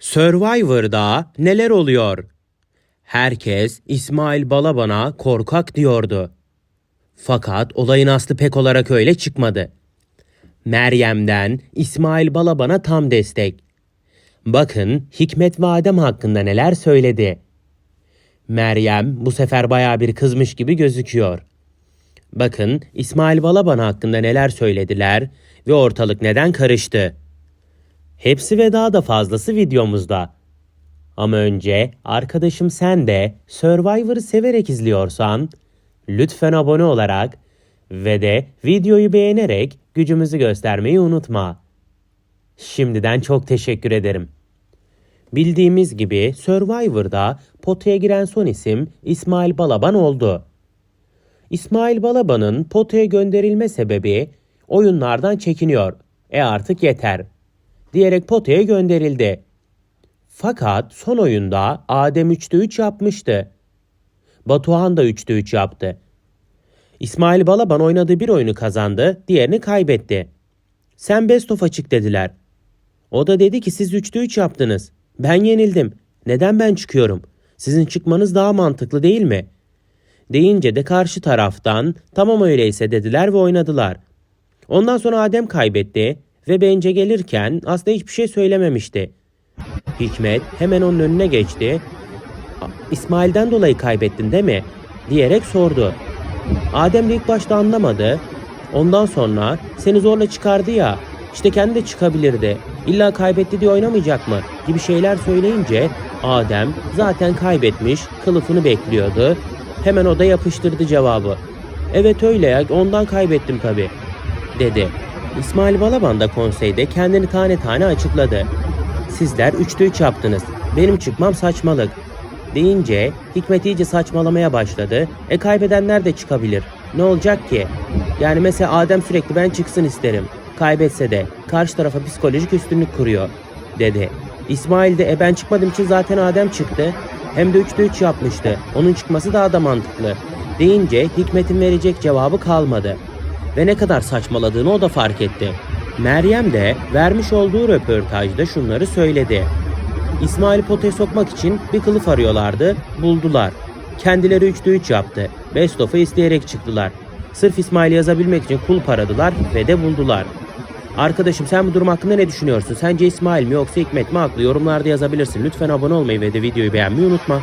Survivor'da neler oluyor? Herkes İsmail Balaban'a korkak diyordu. Fakat olayın aslı pek olarak öyle çıkmadı. Meryem'den İsmail Balaban'a tam destek. Bakın Hikmet ve Adem hakkında neler söyledi. Meryem bu sefer baya bir kızmış gibi gözüküyor. Bakın İsmail Balaban hakkında neler söylediler ve ortalık neden karıştı. Hepsi ve daha da fazlası videomuzda. Ama önce arkadaşım sen de Survivor'ı severek izliyorsan lütfen abone olarak ve de videoyu beğenerek gücümüzü göstermeyi unutma. Şimdiden çok teşekkür ederim. Bildiğimiz gibi Survivor'da potaya giren son isim İsmail Balaban oldu. İsmail Balaban'ın potaya gönderilme sebebi oyunlardan çekiniyor. E artık yeter. Diyerek potaya gönderildi. Fakat son oyunda Adem 3'te 3 yapmıştı. Batuhan da 3'te 3 yaptı. İsmail Balaban oynadığı bir oyunu kazandı, diğerini kaybetti. Sen best of açık dediler. O da dedi ki siz 3'te 3 yaptınız. Ben yenildim. Neden ben çıkıyorum? Sizin çıkmanız daha mantıklı değil mi? Deyince de karşı taraftan tamam öyleyse dediler ve oynadılar. Ondan sonra Adem kaybetti ve bence gelirken aslında hiçbir şey söylememişti. Hikmet hemen onun önüne geçti. İsmail'den dolayı kaybettin değil mi? diyerek sordu. Adem de ilk başta anlamadı. Ondan sonra seni zorla çıkardı ya işte kendi de çıkabilirdi. İlla kaybetti diye oynamayacak mı? gibi şeyler söyleyince Adem zaten kaybetmiş kılıfını bekliyordu. Hemen o da yapıştırdı cevabı. Evet öyle ya ondan kaybettim tabi dedi. İsmail Balaban da konseyde kendini tane tane açıkladı. Sizler 3'te 3 yaptınız. Benim çıkmam saçmalık. Deyince Hikmet iyice saçmalamaya başladı. E kaybedenler de çıkabilir. Ne olacak ki? Yani mesela Adem sürekli ben çıksın isterim. Kaybetse de karşı tarafa psikolojik üstünlük kuruyor dedi. İsmail de e ben çıkmadığım için zaten Adem çıktı. Hem de 3'te 3 yapmıştı. Onun çıkması daha da mantıklı. Deyince Hikmet'in verecek cevabı kalmadı. Ve ne kadar saçmaladığını o da fark etti. Meryem de vermiş olduğu röportajda şunları söyledi. İsmail'i potaya sokmak için bir kılıf arıyorlardı, buldular. Kendileri 3'te 3 yaptı. Best of'u isteyerek çıktılar. Sırf İsmail'i yazabilmek için kulp aradılar ve de buldular. Arkadaşım sen bu durum hakkında ne düşünüyorsun? Sence İsmail mi yoksa Hikmet mi haklı? Yorumlarda yazabilirsin. Lütfen abone olmayı ve de videoyu beğenmeyi unutma.